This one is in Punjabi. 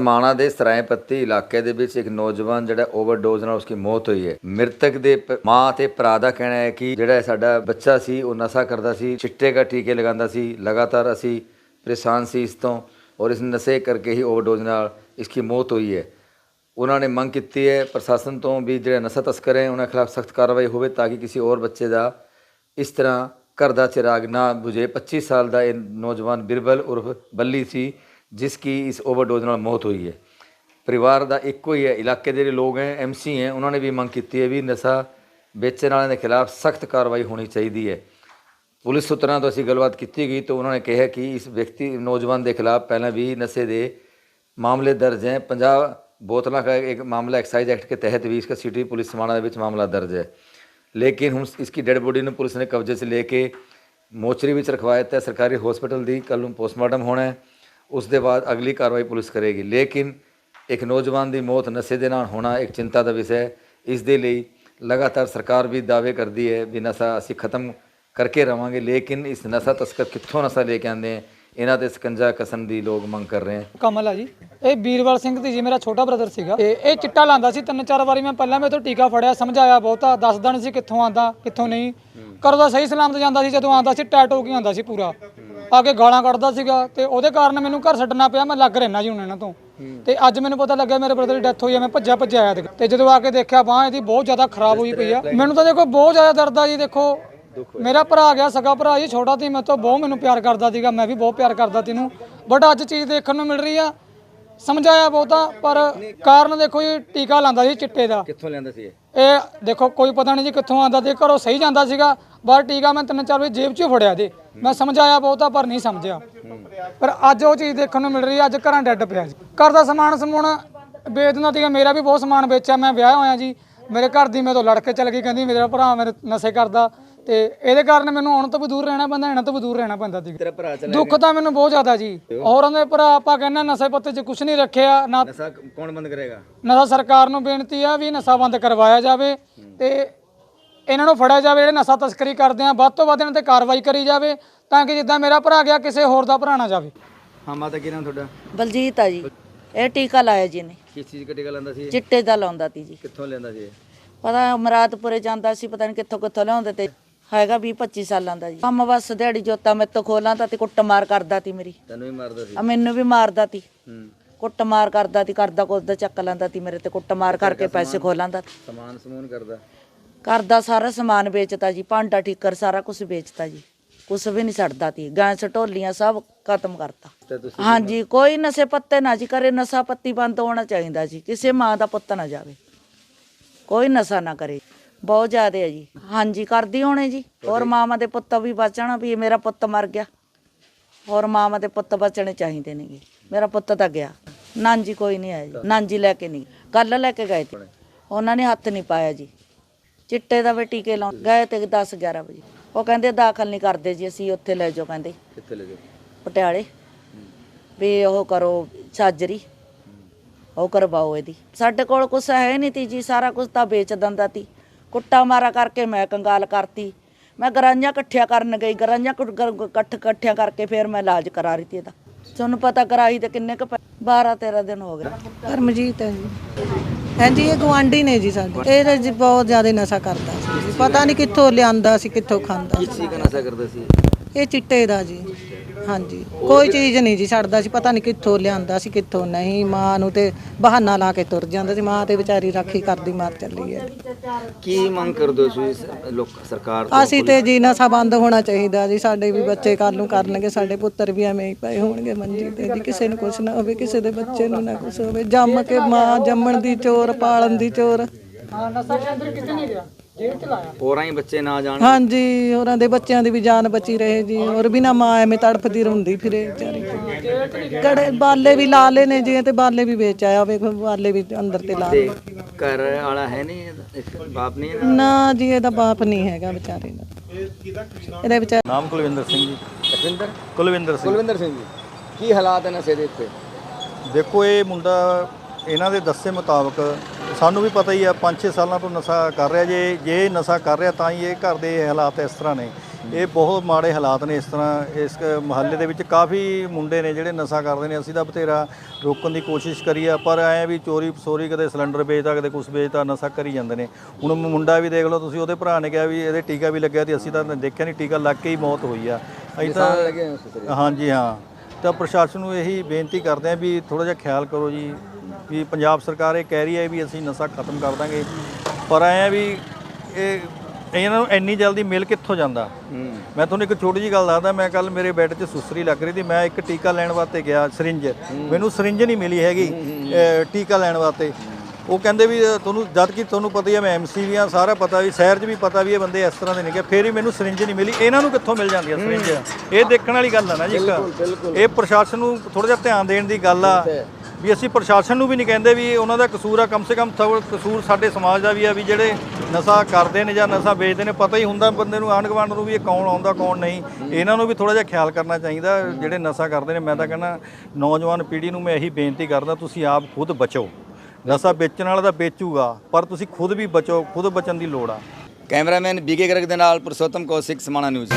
ਸਮਾਣਾ ਦੇ ਸਰਾਏਪੱਤੀ ਇਲਾਕੇ ਦੇ ਵਿੱਚ ਇੱਕ ਨੌਜਵਾਨ ਜਿਹੜਾ ਓਵਰਡੋਜ਼ ਨਾਲ ਉਸਦੀ ਮੌਤ ਹੋਈ ਹੈ। ਮ੍ਰਿਤਕ ਦੇ ਪ- ਮਾਂ ਤੇ ਭਰਾ ਦਾ ਕਹਿਣਾ ਹੈ ਕਿ ਜਿਹੜਾ ਸਾਡਾ ਬੱਚਾ ਸੀ, ਉਹ ਨਸ਼ਾ ਕਰਦਾ ਸੀ, ਚਿੱਟੇ ਦਾ ਟੀਕੇ ਲਗਾਉਂਦਾ ਸੀ, ਲਗਾਤਾਰ ਅਸੀਂ ਪਰੇਸ਼ਾਨ ਸੀ ਇਸ ਤੋਂ ਔਰ ਇਸ ਨਸ਼ੇ ਕਰਕੇ ਹੀ ਓਵਰਡੋਜ਼ ਨਾਲ ਇਸकी ਮੌਤ ਹੋਈ ਹੈ। ਉਹਨਾਂ ਨੇ ਮੰਗ ਕੀਤੀ ਹੈ ਪ੍ਰਸ਼ਾਸਨ ਤੋਂ ਵੀ ਜਿਹੜੇ ਨਸ਼ਾ ਤਸਕਰ ਹੈ, ਉਹਨਾਂ ਖਿਲਾਫ ਸਖਤ ਕਾਰਵਾਈ ਹੋਵੇ ਤਾਂ ਕਿ ਕਿਸੇ ਹੋਰ ਬੱਚੇ ਦਾ ਇਸ ਤਰ੍ਹਾਂ ਘਰ ਦਾ ਚਿਰਾਗ ਨਾ ਬੁਝੇ। 25 ਸਾਲ ਦਾ ਇਹ ਨੌਜਵਾਨ ਬਿਰਬਲ ਉਰਫ ਬੱਲੀ ਸੀ। ਜਿਸ ਕੀ ਇਸ ਓਵਰਡੋਜ਼ ਨਾਲ ਮੌਤ ਹੋਈ ਹੈ। ਪਰਿਵਾਰ ਦਾ ਇੱਕੋ ਹੀ ਹੈ, ਇਲਾਕੇ ਦੇ ਲੋਕ ਹੈ ਐਮਸੀ ਹੈ, ਉਹਨਾਂ ਨੇ ਵੀ ਮੰਗ ਕੀਤੀ ਹੈ ਵੀ ਨਸ਼ਾ ਵੇਚਣ ਵਾਲਿਆਂ ਦੇ ਖਿਲਾਫ ਸਖਤ ਕਾਰਵਾਈ ਹੋਣੀ ਚਾਹੀਦੀ ਹੈ। ਪੁਲਿਸ ਸੂਤਰਾਂ ਤੋਂ ਅਸੀਂ ਗੱਲਬਾਤ ਕੀਤੀ ਗਈ ਤਾਂ ਉਹਨਾਂ ਨੇ ਕਿਹਾ ਕਿ ਇਸ ਵਿਅਕਤੀ ਨੌਜਵਾਨ ਦੇ ਖਿਲਾਫ ਪਹਿਲਾਂ ਵੀ ਨਸ਼ੇ ਦੇ ਮਾਮਲੇ ਦਰਜ हैं पंजाब बोतला का एक मामला एक्साइज एक्ट के तहत भी इसका सिटी पुलिस ਵਿੱਚ ਮਾਮਲਾ ਦਰਜ ਹੈ। ਲੇਕਿਨ ਹੁਣ लेकिन हम इसकी डेड बॉडी ने पुलिस ने कब्जे से लेके मोचरी ਵਿੱਚ ਰਖਵਾਇਆ ਹੈ। ਸਰਕਾਰੀ ਹਸਪੀਟਲ ਦੀ ਕੱਲ ਨੂੰ ਪੋਸਟਮਾਰਟਮ ਹੋਣਾ ਹੈ। ਉਸ ਦੇ ਬਾਅਦ ਅਗਲੀ ਕਾਰਵਾਈ ਪੁਲਿਸ ਕਰੇਗੀ। ਲੇਕਿਨ ਇੱਕ ਨੌਜਵਾਨ ਦੀ ਮੌਤ ਨਸ਼ੇ ਦੇ ਨਾਲ ਹੋਣਾ ਇੱਕ ਚਿੰਤਾ ਦਾ ਵਿਸ਼ਾ ਹੈ। ਇਸ ਦੇ ਲਈ ਲਗਾਤਾਰ ਸਰਕਾਰ ਵੀ ਦਾਅਵੇ ਕਰਦੀ ਹੈ ਵੀ ਨਸ਼ਾ ਅਸੀਂ ਖਤਮ ਕਰਕੇ ਰਵਾਂਗੇ, ਲੇਕਿਨ ਇਸ ਨਸ਼ਾ ਤਸਕਰ ਕਿੱਥੋਂ ਨਸ਼ਾ ਲੈ ਕੇ ਆਉਂਦੇ ਹੈ? ਇਹਨਾਂ ਤੇ ਸਕੰਜਾ ਕਸਣ ਦੀ ਲੋਕ ਮੰਗ ਕਰ ਰਹੇ ਹੈ। ਕਮਲ ਆ ਜੀ। ਇਹ ਵੀਰਵਾਲ ਸਿੰਘ ਦੀ ਜੀ, ਮੇਰਾ ਛੋਟਾ ਬ੍ਰਦਰ ਸੀਗਾ। ਤੇ ਇਹ ਚਿੱਟਾ ਲਾਂਦਾ ਸੀ। ਤਿੰਨ ਚਾਰ ਵਾਰੀ ਮੈਂ ਪਹਿਲਾਂ ਮੇਰੇ ਤੋਂ ਟੀਕਾ ਫੜਿਆ, ਸਮਝਾਇਆ ਬਹੁਤਾ, ਦੱਸਦਾ ਨਹੀਂ ਸੀ ਕਿੱਥੋਂ ਆਂਦਾ ਕਿੱਥੋਂ ਨਹੀਂ। ਕਰਦਾ ਸਹੀ ਸਲਾਮਤ ਜਾਂਦਾ ਸੀ। ਜਦੋਂ ਆਂਦਾ ਸੀ, ਟੈਟ ਹੋ ਕੇ ਆਂਦਾ ਸੀ ਪੂਰਾ। ਆ ਕੇ ਗਾਲਾਂ ਕੱਢਦਾ ਸੀਗਾ ਤੇ ਉਹਦੇ ਕਾਰਨ ਮੈਨੂੰ ਘਰ ਛੱਡਣਾ ਪਿਆ ਮੈਂ ਲੱਗ ਰਹਿਣਾ ਜੀ ਹੁਣ ਇਹਨਾਂ ਤੋਂ। ਤੇ ਅੱਜ ਮੈਨੂੰ ਪਤਾ ਲੱਗਿਆ ਮੇਰੇ ਬ੍ਰਦਰ ਦੀ ਡੈਥ ਹੋਈ ਹੈ ਮੈਂ ਭੱਜਿਆ ਭੱਜਿਆ ਆਇਆ ਤੇ- ਜਦੋਂ ਆ ਕੇ ਦੇਖਿਆ ਬਾਹ ਇਹਦੀ ਬਹੁਤ ਜ਼ਿਆਦਾ ਖਰਾਬ ਹੋਈ ਪਈ ਆ। ਮੈਨੂੰ ਤਾਂ ਦੇਖੋ ਬਹੁਤ ਜ਼ਿਆਦਾ ਦਰਦ ਆ ਜੀ ਦੇਖੋ। ਮੇਰਾ ਭਰਾ ਗਿਆ ਸਗਾ ਭਰਾ ਜੀ ਛੋਟਾ ਸੀ ਮੇਰੇ ਤੋਂ ਬਹੁਤ ਮੈਨੂੰ ਪਿਆਰ ਕਰਦਾ ਸੀਗਾ ਮੈਂ ਵੀ ਬਹੁਤ ਪਿਆਰ ਕਰਦਾ ਤੈਨੂੰ ਬਟ ਅੱਜ ਚੀਜ਼ ਦੇਖਣ ਨੂੰ ਮਿਲ ਰਹੀ ਆ। ਸਮਝਾਇਆ ਬਹੁਤਾ ਪਰ ਕਾਰਨ ਦੇਖੋ ਜੀ ਟੀਕਾ ਲਾਂਦਾ ਸੀ ਚਿੱਟੇ ਦਾ। ਕਿੱਥੋਂ ਲੈਂਦਾ ਸੀ ਇਹ? ਇਹ ਦੇਖੋ ਕੋਈ ਪਤਾ ਨਹੀਂ ਜੀ ਕਿੱਥੋਂ ਆਂਦਾ ਤੇ ਘਰੋਂ ਸਹੀ ਜਾਂਦਾ ਸੀਗਾ ਪਰ ਟੀਕਾ ਮੈਂ ਤਿੰਨ ਚਾਰ ਵਜੇ ਜੇਬ 'ਚੋਂ ਫੜਿਆ ਦੇ ਮੈਂ ਸਮਝਾਇਆ ਬਹੁਤਾ ਪਰ ਨਹੀਂ ਸਮਝਿਆ। ਪਰ ਅੱਜ ਉਹ ਚੀਜ਼ ਦੇਖਣ ਨੂੰ ਮਿਲ ਰਹੀ ਹੈ ਅੱਜ ਘਰਾਂ ਡੈੱਡ ਪਿਆ ਜੀ। ਘਰ ਦਾ ਸਮਾਨ ਸਮੂਨ ਵੇਚ ਦਿੰਦਾ ਸੀਗਾ ਮੇਰਾ ਵੀ ਬਹੁਤ ਸਮਾਨ ਵੇਚਿਆ ਮੈਂ ਵਿਆਹ ਹੋਇਆ ਜੀ। ਮੇਰੇ ਘਰ ਦੀ ਮੇਰੇ ਤੋਂ ਲੜ ਕੇ ਚਲ ਗਈ ਕਹਿੰਦੀ ਮੇਰਾ ਭਰਾ ਮੇਰੇ ਨਸ਼ੇ ਕਰਦਾ। ਤੇ ਇਹਦੇ ਕਾਰਨ ਮੈਨੂੰ ਹੁਣ ਤੋਂ ਵੀ ਦੂਰ ਰਹਿਣਾ ਪੈਂਦਾ ਇਹਨਾਂ ਤੋਂ ਵੀ ਦੂਰ ਰਹਿਣਾ ਪੈਂਦਾ ਸੀ ਤੇਰਾ ਭਰਾ ਚਲਾ ਦੁੱਖ ਤਾਂ ਮੈਨੂੰ ਬਹੁਤ ਜ਼ਿਆਦਾ ਜੀ। ਹੋਰਾਂ ਦੇ ਭਰਾ ਆਪਾਂ ਕਹਿੰਦੇ ਨਸ਼ੇ ਪੱਤੇ 'ਚ ਕੁਝ ਨਹੀਂ ਰੱਖਿਆ ਨਾ ਨਸ਼ਾ ਕੌਣ ਬੰਦ ਕਰੇਗਾ? ਨਸ਼ਾ ਸਰਕਾਰ ਨੂੰ ਬੇਨਤੀ ਆ ਵੀ ਨਸ਼ਾ ਬੰਦ ਕਰਵਾਇਆ ਜਾਵੇ। ਤੇ ਇਹਨਾਂ ਨੂੰ ਫੜਿਆ ਜਾਵੇ ਜਿਹੜੇ ਨਸ਼ਾ ਤਸਕਰੀ ਕਰਦੇ ਆ ਵੱਧ ਤੋਂ ਵੱਧ ਇਹਨਾਂ ਤੇ ਕਾਰਵਾਈ ਕਰੀ ਜਾਵੇ ਤਾਂ ਕਿ ਜਿੱਦਾਂ ਮੇਰਾ ਭਰਾ ਗਿਆ ਕਿਸੇ ਹੋਰ ਦਾ ਭਰਾ ਨਾ ਜਾਵੇ। ਹਾਂ ਮਾਤਾ ਕੀ ਨਾਮ ਤੁਹਾਡਾ? ਬਲਜੀਤ ਆ ਜੀ। ਇਹ ਟੀਕਾ ਲਾਇਆ ਜੀ ਨੇ ਕਿਸ ਚੀਜ਼ ਦਾ ਟੀਕਾ ਲੈਂਦਾ ਸੀ ਇਹ? ਚਿੱਟੇ ਦਾ ਲਾਉਂਦਾ ਤੀ ਜੀ। ਕਿੱਥੋਂ ਲੈਂਦਾ ਸੀ ਇਹ? ਪਤਾ ਮਰਾਦਪੁਰੇ ਜਾਂਦਾ ਸੀ ਪਤਾ ਨਹੀਂ ਕਿੱਥੋਂ ਕਿੱਥੋਂ ਲਿਆਉਂਦੇ ਤੇ ਹੈਗਾ 20 25 ਸਾਲਾਂ ਦਾ ਜੀ। ਕੰਮ ਬਸ ਦਿਹਾੜੀ ਜੋਤਾ ਮੇਰੇ ਤੋਂ ਖੋਲਾਂ ਤਾਂ ਤੇ ਕੁੱਟਮਾਰ ਕਰਦਾ ਤੀ ਮੇਰੀ। ਤੈਨੂੰ ਵੀ ਮਾਰਦਾ ਸੀ? ਆ ਮੈਨੂੰ ਵੀ ਮਾਰਦਾ ਤੀ। ਹੂੰ। ਕੁੱਟਮਾਰ ਕਰਦਾ ਤੀ ਕਰਦਾ ਕੁੱਦਾ ਚੱਕ ਲੈਂਦਾ ਤੀ ਮੇਰੇ ਤੇ ਕੁੱਟਮਾਰ ਕਰਕੇ ਪੈਸੇ ਖੋ ਲੈਂਦਾ ਤੀ। ਸਮਾਨ ਸਮੂਨ ਕਰਦਾ। ਕਰਦਾ ਸਾਰਾ ਸਮਾਨ ਵੇਚਤਾ ਜੀ ਭਾਂਡਾ ਠੀਕਰ ਸਾਰਾ ਕੁਝ ਵੇਚਤਾ ਜੀ। ਕੁਝ ਵੀ ਨਹੀਂ ਛੱਡਦਾ ਤੀ ਗੈਸ ਢੋਲੀਆਂ ਸਭ ਖਤਮ ਕਰਤਾ। ਹਾਂਜੀ ਕੋਈ ਨਸ਼ੇ ਪੱਤੇ ਨਾ ਜੀ ਕਰੇ ਨਸ਼ਾ ਪੱਤੀ ਬੰਦ ਹੋਣਾ ਚਾਹੀਦਾ ਜੀ ਕਿਸੇ ਮਾਂ ਦਾ ਪੁੱਤ ਨਾ ਜਾਵੇ। ਕੋਈ ਨਸ਼ਾ ਨਾ ਕਰੇ ਬਹੁਤ ਜ਼ਿਆਦਾ ਹੈ ਜੀ। ਹਾਂਜੀ ਕਰਦੀ ਹੋਣੇ ਜੀ। ਹੋਰ ਮਾਵਾਂ ਦੇ ਪੁੱਤ ਵੀ ਬਚਣ ਵੀ ਮੇਰਾ ਪੁੱਤ ਮਰ ਗਿਆ। ਹੋਰ ਮਾਵਾਂ ਦੇ ਪੁੱਤ ਬਚਣੇ ਚਾਹੀਦੇ ਨੇਗੇ। ਮੇਰਾ ਪੁੱਤ ਤਾਂ ਗਿਆ। ਨਾਂਜੀ ਕੋਈ ਨਹੀਂ ਆਇਆ ਜੀ ਨਾਂਜੀ ਲੈ ਕੇ ਨਹੀਂ ਕੱਲ ਲੈ ਕੇ ਗਏ ਤੇ। ਉਹਨਾਂ ਨੇ ਹੱਥ ਨਹੀਂ ਪਾਇਆ ਜੀ। ਚਿੱਟੇ ਦਾ ਵੀ ਟੀਕੇ ਲਾਉਣ ਗਏ ਤੇ 10 11 ਵਜੇ। ਉਹ ਕਹਿੰਦੇ ਦਾਖਲ ਨਹੀਂ ਕਰਦੇ ਜੀ ਅਸੀਂ ਉੱਥੇ ਲੈ ਜਾਓ ਕਹਿੰਦੇ। ਕਿੱਥੇ ਲੈ ਜਾਓ? ਪਟਿਆਲੇ। ਵੀ ਉਹ ਕਰੋ ਸਾਜਰੀ ਉਹ ਕਰਵਾਓ ਇਹਦੀ। ਸਾਡੇ ਕੋਲ ਕੁਛ ਹੈ ਨਹੀਂ ਤੀ ਜੀ ਸਾਰਾ ਕੁਝ ਤਾਂ ਵੇਚ ਦਿੰਦਾ ਤੀ। ਕੁੱਟਾ ਮਾਰਾ ਕਰਕੇ ਮੈਂ ਕੰਗਾਲ ਕਰਤੀ। ਮੈਂ ਗਰਾਂਝਾਂ ਇਕੱਠਿਆਂ ਕਰਨ ਗਈ ਗਰਾਂਝਾਂ ਕੁ- ਗ- ਇਕੱਠ ਇਕੱਠਿਆਂ ਕਰਕੇ ਫਿਰ ਮੈਂ ਇਲਾਜ ਕਰਾ ਰਹੀ ਤੀ ਇਹਦਾ। ਤੁਹਾਨੂੰ ਪਤਾ ਕਰਾਈ ਤੇ ਕਿੰਨੇ ਕ 12 13 ਦਿਨ ਹੋ ਗਏ। ਪਰਮਜੀਤ ਹੈ ਜੀ। ਹਾਂਜੀ, ਇਹ ਗੁਆਂਢੀ ਨੇ ਜੀ ਸਾਡੇ। ਇਹ ਤਾਂ ਜੀ ਬਹੁਤ ਜ਼ਿਆਦਾ ਨਸ਼ਾ ਕਰਦਾ ਸੀ। ਪਤਾ ਨਹੀਂ ਕਿੱਥੋਂ ਲਿਆਂਦਾ ਸੀ, ਕਿੱਥੋਂ ਖਾਂਦਾ ਕਿਸ ਚੀਜ਼ ਦਾ ਨਸ਼ਾ ਕਰਦਾ ਸੀ? ਇਹ ਚਿੱਟੇ ਦਾ ਜੀ। ਹਾਂਜੀ। ਕੋਈ ਚੀਜ਼ ਨਹੀਂ ਜੀ ਛੱਡਦਾ ਸੀ ਪਤਾ ਨਹੀਂ ਕਿੱਥੋਂ ਲਿਆਂਦਾ ਸੀ ਕਿੱਥੋਂ ਨਹੀਂ। ਮਾਂ ਨੂੰ ਤੇ ਬਹਾਨਾ ਲਾ ਕੇ ਤੁਰ ਜਾਂਦਾ ਸੀ। ਮਾਂ ਤੇ ਵਿਚਾਰੀ ਰਾਖੀ ਕਰਦੀ ਮਾਰ ਚੱਲੀ ਹੈ। ਕੀ ਮੰਗ ਕਰਦੇ ਹੋ ਤੁਸੀਂ ਲੋਕ ਸਰਕਾਰ ਤੋਂ ਅਸੀਂ ਤੇ ਜੀ ਨਸ਼ਾ ਬੰਦ ਹੋਣਾ ਚਾਹੀਦਾ ਜੀ। ਸਾਡੇ ਵੀ ਬੱਚੇ ਕੱਲ ਨੂੰ ਕਰਨਗੇ ਸਾਡੇ ਪੁੱਤਰ ਵੀ ਐਵੇਂ ਹੀ ਪਏ ਹੋਣਗੇ ਮੰਜੀ ਤੇ ਜੀ। ਕਿਸੇ ਨੂੰ ਕੁਛ ਨਾ ਹੋਵੇ ਕਿਸੇ ਦੇ ਬੱਚੇ ਨੂੰ ਨਾ ਕੁਛ ਹੋਵੇ। ਜੰਮ ਕੇ ਮਾਂ ਜੰਮਣ ਦੀ ਚੋਰ ਪਾਲਣ ਦੀ ਚੋਰ। ਹੋਰਾਂ ਹੀ ਬੱਚੇ ਨਾ ਜਾਣ। ਹਾਂਜੀ ਉਹਨਾਂ ਦੇ ਬੱਚਿਆਂ ਦੀ ਵੀ ਜਾਨ ਬਚੀ ਰਹੇ ਜੀ ਔਰ ਬਿਨਾ ਮਾਂ ਐਵੇਂ ਤੜਫਦੀ ਰੋਂਦੀ ਫਿਰੇ ਵਿਚਾਰੀ। ਕੜੇ ਬਾਲੇ ਵੀ ਲਾ ਲਏ ਨੇ ਜੀ ਤੇ ਬਾਲੇ ਵੀ ਵੇਚ ਆਇਆ ਵੇਖੋ ਬਾਲੇ ਵੀ ਅੰਦਰ ਤੇ ਲਾ ਤੇ ਲਏ। ਘਰ ਵਾਲਾ ਹੈ ਨਹੀਂ ਇਹਦਾ? ਬਾਪ ਨਹੀਂ ਇਹਦਾ? ਨਾ ਜੀ ਇਹਦਾ ਬਾਪ ਨਹੀਂ ਹੈਗਾ ਵਿਚਾਰੇ ਦਾ। ਇਹਦੇ ਵਿਚਾਰੇ ਨਾਮ ਕੁਲਵਿੰਦਰ ਸਿੰਘ ਜੀ। ਕੁਲਵਿੰਦਰ? ਸਿੰਘ। ਕੁਲਵਿੰਦਰ ਸਿੰਘ ਜੀ ਕੀ ਹਾਲਾਤ ਹੈ ਨਸ਼ੇ ਦੇ ਇੱਥੇ? ਦੇਖੋ ਇਹ ਮੁੰਡਾ ਇਹਨਾਂ ਦੇ ਦੱਸੇ ਮੁਤਾਬਕ ਸਾਨੂੰ ਵੀ ਪਤਾ ਹੀ ਆ 5-6 ਸਾਲਾਂ ਤੋਂ ਨਸ਼ਾ ਕਰ ਰਿਹਾ। ਜੇ ਜੇ ਨਸ਼ਾ ਕਰ ਰਿਹਾ ਤਾਂ ਹੀ ਇਹ ਘਰ ਦੇ ਹਾਲਾਤ ਇਸ ਤਰ੍ਹਾਂ ਨੇ। ਇਹ ਬਹੁਤ ਮਾੜੇ ਹਾਲਾਤ ਨੇ ਇਸ ਤਰ੍ਹਾਂ। ਇਸ ਮਹੱਲੇ ਦੇ ਵਿੱਚ ਕਾਫੀ ਮੁੰਡੇ ਨੇ ਜਿਹੜੇ ਨਸ਼ਾ ਕਰਦੇ ਨੇ। ਅਸੀਂ ਤਾਂ ਬਥੇਰਾ ਰੋਕਣ ਦੀ ਕੋਸ਼ਿਸ਼ ਕਰੀ ਆ ਪਰ ਐ ਵੀ ਚੋਰੀ ਸੋਰੀ ਕਦੇ ਸਿਲੰਡਰ ਵੇਚਦਾ ਕਦੇ ਕੁਛ ਵੇਚਦਾ ਨਸ਼ਾ ਕਰੀ ਜਾਂਦੇ ਨੇ। ਹੁਣ ਮੁੰਡਾ ਵੀ ਦੇਖ ਲਓ ਤੁਸੀਂ ਉਹਦੇ ਭਰਾ ਨੇ ਕਿਹਾ ਵੀ ਇਹਦੇ ਟੀਕਾ ਵੀ ਲੱਗਿਆ ਤੇ ਅਸੀਂ ਤਾਂ ਦੇਖਿਆ ਨਹੀਂ ਟੀਕਾ ਲੱਗ ਕੇ ਹੀ ਮੌਤ ਹੋਈ ਆ। ਅਸੀਂ ਤਾਂ ਹਾਂਜੀ ਹਾਂ। ਤਾਂ ਪ੍ਰਸ਼ਾਸਨ ਨੂੰ ਇਹੀ ਬੇਨਤੀ ਕਰਦੇ ਆ ਵੀ ਥੋੜਾ ਜਿਹਾ ਖਿਆਲ ਕਰੋ ਜੀ। ਵੀ ਪੰਜਾਬ ਸਰਕਾਰ ਇਹ ਕਹਿ ਰਹੀ ਹੈ ਵੀ ਅਸੀਂ ਨਸ਼ਾ ਖਤਮ ਕਰ ਦਾਂਗੇ। ਪਰ ਐ ਵੀ ਇਹ ਇਹਨਾਂ ਨੂੰ ਇੰਨੀ ਜਲਦੀ ਮਿਲ ਕਿੱਥੋਂ ਜਾਂਦਾ? ਮੈਂ ਤੁਹਾਨੂੰ ਇੱਕ ਛੋਟੀ ਜੀ ਗੱਲ ਦੱਸਦਾ ਮੈਂ ਕੱਲ ਮੇਰੇ ਬੈੱਡ 'ਚ ਸੁਸਰੀ ਲੱਗ ਰਹੀ ਸੀ ਮੈਂ ਇੱਕ ਟੀਕਾ ਲੈਣ ਵਾਸਤੇ ਗਿਆ ਸਰਿੰਜ। ਮੈਨੂੰ ਸਰਿੰਜ ਨਹੀਂ ਮਿਲੀ ਹੈਗੀ ਟੀਕਾ ਲੈਣ ਵਾਸਤੇ। ਉਹ ਕਹਿੰਦੇ ਵੀ ਤੁਹਾਨੂੰ ਜਦ ਕਿ ਤੁਹਾਨੂੰ ਪਤਾ ਹੀ ਹੈ ਮੈਂ ਐਮਸੀ ਵੀ ਆ ਸਾਰਾ ਪਤਾ ਵੀ ਸ਼ਹਿਰ 'ਚ ਵੀ ਪਤਾ ਵੀ ਇਹ ਬੰਦੇ ਇਸ ਤਰ੍ਹਾਂ ਦੇ ਨੇ ਕਿ ਫੇਰ ਹੀ ਮੈਨੂੰ ਸਰਿੰਜ ਨਹੀਂ ਮਿਲੀ। ਇਹਨਾਂ ਨੂੰ ਕਿੱਥੋਂ ਮਿਲ ਜਾਂਦੀ ਹੈ ਸਰਿੰਜ? ਇਹ ਦੇਖਣ ਵਾਲੀ ਗੱਲ ਆ ਨਾ ਜੀ ਇੱਕ। ਇਹ ਪ੍ਰਸ਼ਾਸਨ ਨੂੰ ਥੋੜਾ ਜਿਹਾ ਧਿਆਨ ਦੇਣ ਦੀ ਗੱਲ ਆ। ਵੀ ਅਸੀਂ ਪ੍ਰਸ਼ਾਸਨ ਨੂੰ ਵੀ ਨਹੀਂ ਕਹਿੰਦੇ ਵੀ ਉਹਨਾਂ ਦਾ ਕਸੂਰ ਆ, ਕਮ ਸੇ ਕਮ ਕਸੂਰ ਸਾਡੇ ਸਮਾਜ ਦਾ ਵੀ ਆ ਵੀ ਜਿਹੜੇ ਨਸ਼ਾ ਕਰਦੇ ਨੇ ਜਾਂ ਨਸ਼ਾ ਵੇਚਦੇ ਨੇ, ਪਤਾ ਹੀ ਹੁੰਦਾ ਬੰਦੇ ਨੂੰ, ਆਂਢ ਗੁਆਂਢ ਨੂੰ ਵੀ ਇਹ ਕੌਣ ਆਉਂਦਾ, ਕੌਣ ਨਹੀਂ। ਇਹਨਾਂ ਨੂੰ ਵੀ ਥੋੜਾ ਜਿਹਾ ਖਿਆਲ ਕਰਨਾ ਚਾਹੀਦਾ, ਜਿਹੜੇ ਨਸ਼ਾ ਕਰਦੇ ਨੇ, ਮੈਂ ਤਾਂ ਕਹਿੰਦਾ ਨੌਜਵਾਨ ਪੀੜ੍ਹੀ ਨੂੰ ਮੈਂ ਇਹੀ ਬੇਨਤੀ ਕਰਦਾ, ਤੁਸੀਂ ਆਪ ਖੁਦ ਬਚੋ। ਨਸ਼ਾ ਵੇਚਣ ਵਾਲਾ ਤਾਂ ਵੇਚੂਗਾ, ਪਰ ਤੁਸੀਂ ਖੁਦ ਵੀ ਬਚੋ, ਖੁਦ ਬਚਣ ਦੀ ਲੋੜ ਆ। ਕੈਮਰਾਮੈਨ ਬੀਕੇ ਗਰਗ ਦੇ ਨਾਲ ਪੁਰਸ਼ੋਤਮ ਕੌਸ਼ਿਕ, ਸਮਾਣਾ ਨਿਊਜ਼।